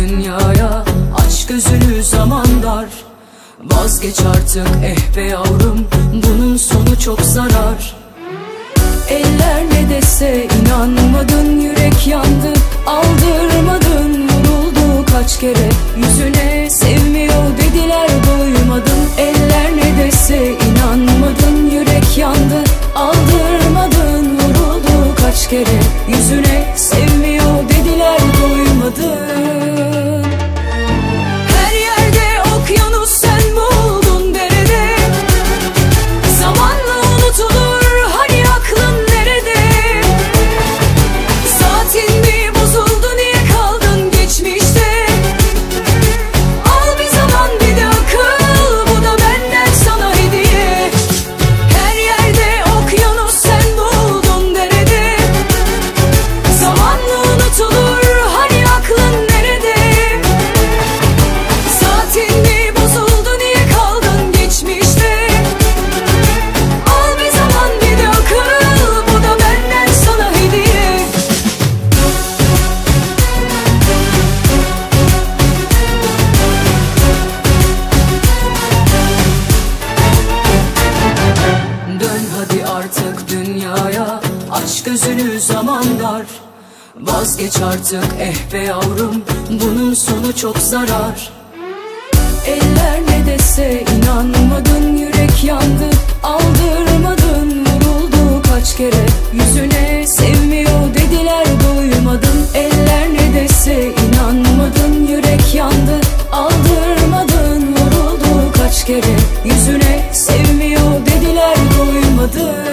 dünyaya. Aç gözünü zaman dar. Vazgeç artık eh be yavrum. Bunun sonu çok zarar. Eller ne dese inanmadın Yürek yandı. Aldırmadın Vuruldu kaç kere. Yüzüne Sevmiyor dediler doymadın. Eller ne dese inanmadın Yürek yandı. Aldırmadın Vuruldu kaç kere. Yüzüne Sevmiyor doymadın artık dünyaya. Aç gözünü zaman dar. Vazgeç artık eh be yavrum. Bunun sonu çok zarar. Eller ne dese inanmadın Yürek yandı. Aldırmadın Vuruldu kaç kere. Yüzüne Sevmiyor dediler duymadın Eller ne dese inanmadın Yürek yandı. Aldırmadın Vuruldu kaç kere. Yüzüne Sevmiyor kaldı